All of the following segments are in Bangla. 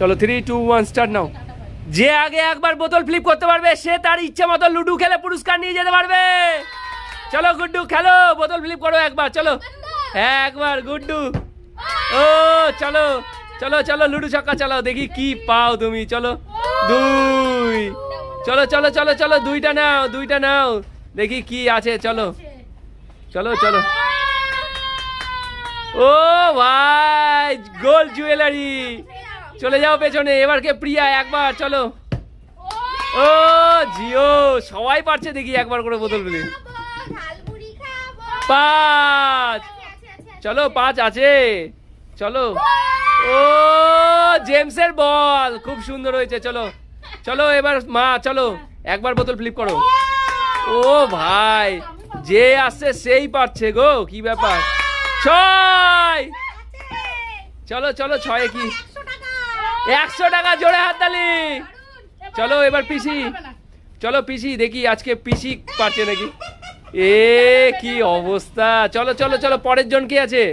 চলো three two one start now যে আগে একবার বোতল ফ্লিপ করতে পারবে, সে তার ইচ্ছে মতো লুডু খেলে পুরস্কার নিয়ে যেতে পারবে। চলো, গুড্ডু, খেলো, বোতল ফ্লিপ করো একবার, চলো। একবার, গুড্ডু। ও, চলো চলো চলো, লুডু ছক্কা চালাও, দেখি কি পাও তুমি, চলো। দুই। চলো চলো চলো চলো, দুইটা নাও দুইটা নাও, দেখি কি আছে, চলো। চলো চলো। ও, ভাই, গোল জুয়েলারি। চলে যাও পেছনে, এবার কে প্রিয়া একবার, চলো। ও, জিও, সবাই পারছে দেখি একবার করে বোতল গুলি পাঁচ। চলো, পাঁচ আছে। চলো। ও, জেমসের বল, খুব সুন্দর হয়েছে, চলো। চলো, এবার মা, চলো, একবার বোতল ফ্লিপ করো। ও ভাই, যে আসছে সেই পারছে গো, কি ব্যাপার? ছয়। চলো চলো, ছয়ে কি? একশো টাকা জোড়ে হাততালি চলো এবার পিসি চলো পিসি দেখি আজকে পিসি পারছে নাকি এ কি অবস্থা চলো চলো চলো পরের জন কি আছে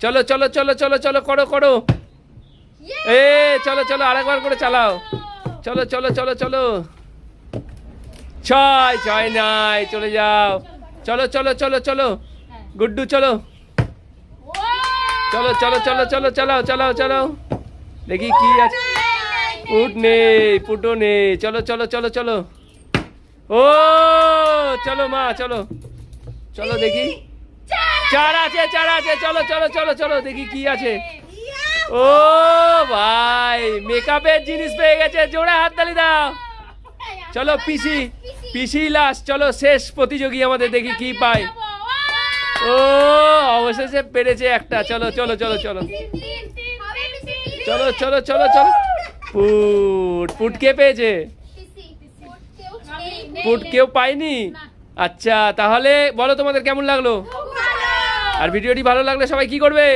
চলো চলো চলো চলো চলো করো করো এ চলো চলো আরেকবার করে চালাও চলো চলো চলো চলো ছয় ছয় নাই চলে যাও চলো চলো চলো চলো গুড্ডু চলো চলো চলো চলো চলো চালাও চালাও চালাও দেখি কি আছে পুট নেই পুটো নেই চলো চলো চলো চলো। ও, চলো মা, চলো। চলো দেখি। চার আছে চার আছে। চলো চলো চলো চলো। দেখি কি আছে। ও, ভাই মেকআপের জিনিস পেয়ে গেছে। জোড়া হাততালি দাও। চলো, পিসি পিসি লাস্ট চলো, শেষ প্রতিযোগী আমাদের। দেখি কি পাই ও, অবশেষে পেরেছে একটা। চলো চলো চলো চলো। চলো চলো চলো চলো। ফুট ফুট কে পেয়েছে? ফুট কেউ পায়নি? আচ্ছা তাহলে বলো তোমাদের কেমন লাগল? আর ভিডিওটি ভালো লাগলে সবাই কি করবে?